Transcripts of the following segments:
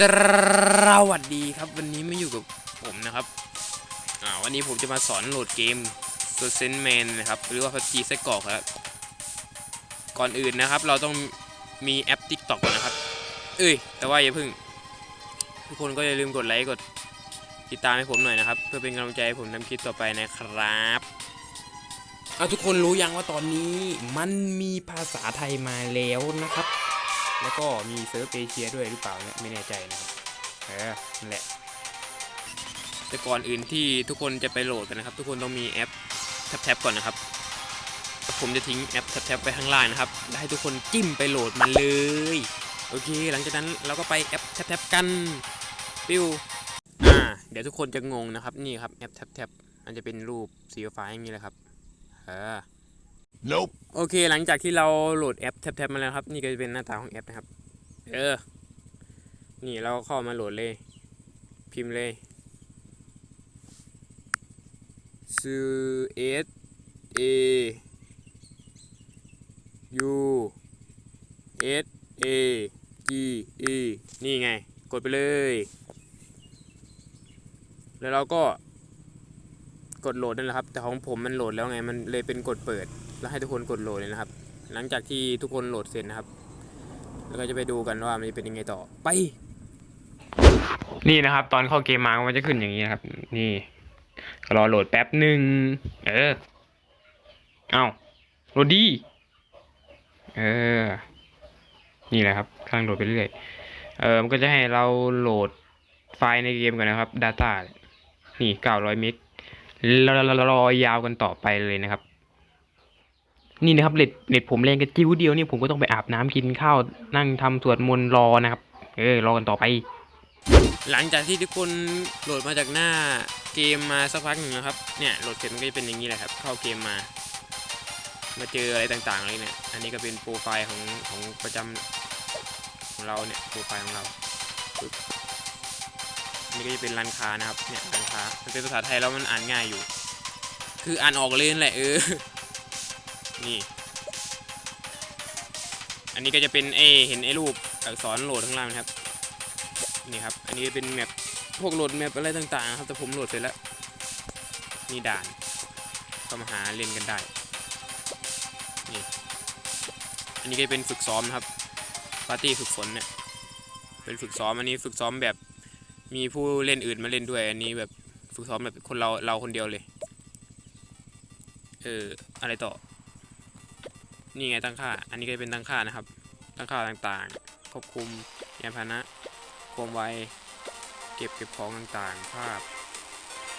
สวัสดีครับวันนี้มาอยู่กับผมนะครับอ่าวันนี้ผมจะมาสอนโหลดเกม s o c e n m a n นะครับหรือว่า PUBG ไส้กรอกครับก่อนอื่นนะครับ เราต้องมีแอป TikTok ก่อนนะครับ เอ้ยแต่ว่าอย่าเพิ่ง ทุกคนก็อย่าลืมกดไลค์กดติดตามให้ผมหน่อยนะครับ เพื่อเป็นกำลังใจให้ผมทำคลิปต่อไปนะครับเอาทุกคนรู้ยังว่าตอนนี้มันมีภาษาไทยมาแล้วนะครับ แล้วก็มีเซิร์ฟเอเชียด้วยหรือเปล่าเนี่ยไม่แน่ใจนะครับเออนั่นแหละ แต่ก่อนอื่นที่ทุกคนจะไปโหลดกันนะครับ ทุกคนต้องมีแอปแท็บๆก่อนนะครับ ผมจะทิ้งแอปแท็บๆไปข้างล่างนะครับแล้วให้ทุกคนจิ้มไปโหลดมันเลย โอเค หลังจากนั้นเราก็ไปแอปแท็บๆกันปิ้วอ่าเดี๋ยวทุกคนจะงงนะครับนี่ครับแอปแท็บๆมันจะเป็นรูปสีฟ้าอย่างนี้แหละครับเออ Nope. โอเค หลังจากที่เราโหลดแอปแท็บๆมาแล้วครับ นี่ก็จะเป็นหน้าตาของแอปนะครับ เออ นี่เราเข้ามาโหลดเลย พิมพ์เลย s S A U S A G E นี่ไง กดไปเลย แล้วเราก็กดโหลดนั่นแหละครับ แต่ของผมมันโหลดแล้วไง มันเลยเป็นกดเปิด แล้วให้ทุกคนกดโหลดเลยนะครับ หลังจากที่ทุกคนโหลดเสร็จนะครับ แล้วก็จะไปดูกันว่ามันจะเป็นยังไงต่อไป นี่นะครับ ตอนเข้าเกมมามันจะขึ้นอย่างนี้นะครับ นี่รอโหลดแป๊บหนึ่งเออเอาโหลดดีเออ นี่แหละครับกำลังโหลดไปเรื่อยเออมันก็จะให้เราโหลดไฟล์ในเกมก่อนนะครับ Data นี่900เมกรอรอยาวกันต่อไปเลยนะครับ นี่นะครับเน็ตเน็ตผมแรงกันจิ้วเดียวนี่ผมก็ต้องไปอาบน้ำกินข้าวนั่งทำสวดมนต์รอนะครับ เออรอกันต่อไป หลังจากที่ทุกคนโหลดมาจากหน้าเกมมาสักพักหนึ่งนะครับ เนี่ยโหลดเสร็จมันก็จะเป็นอย่างนี้แหละครับ เข้าเกมมา มาเจออะไรต่างๆเลยเนี่ย อันนี้ก็เป็นโปรไฟล์ของของประจำของเราเนี่ยโปรไฟล์ของเราอันนี้ก็จะเป็นร้านค้านะครับ เนี่ยร้านค้า มันเป็นภาษาไทยแล้วมันอ่านง่ายอยู่ คืออ่านออกเลยนั่นแหละเออ นี่ อันนี้ก็จะเป็นเอเห็นไอ้รูปอักษรโหลดข้างล่างนะครับ นี่ครับ อันนี้เป็นแมปพวกโหลดแมปอะไรต่างๆ ครับ แต่ผมโหลดเสร็จแล้ว นี่ด่านก็มาหาเล่นกันได้ นี่ อันนี้ก็เป็นฝึกซ้อมนะครับ ปาร์ตี้ฝึกฝนเนี่ย เป็นฝึกซ้อม อันนี้ฝึกซ้อมแบบมีผู้เล่นอื่นมาเล่นด้วย อันนี้แบบฝึกซ้อมแบบคนเราเราคนเดียวเลย เอออะไรต่อ นี่ไงตั้งค่า อันนี้ก็จะเป็นตั้งค่านะครับ ตั้งค่าต่างๆ ควบคุมยานพาหนะความไว เก็บเก็บของต่างๆ ภาพ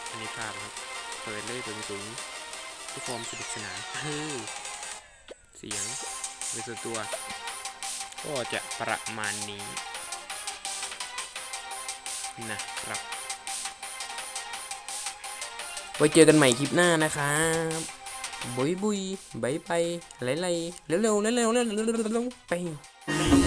อันนี้ภาพครับ เปิดเลยเปิดสูงเพื่อความสนุกสนานเฮ้ยเสียงเป็นส่วนตัว ก็จะประมาณนี้นะครับไว้เจอกันใหม่คลิปหน้านะครับ บุยบุยบายบายไล่ไล่เร็วเร็วเร็วเร็วเร็วเร็วเร็วไป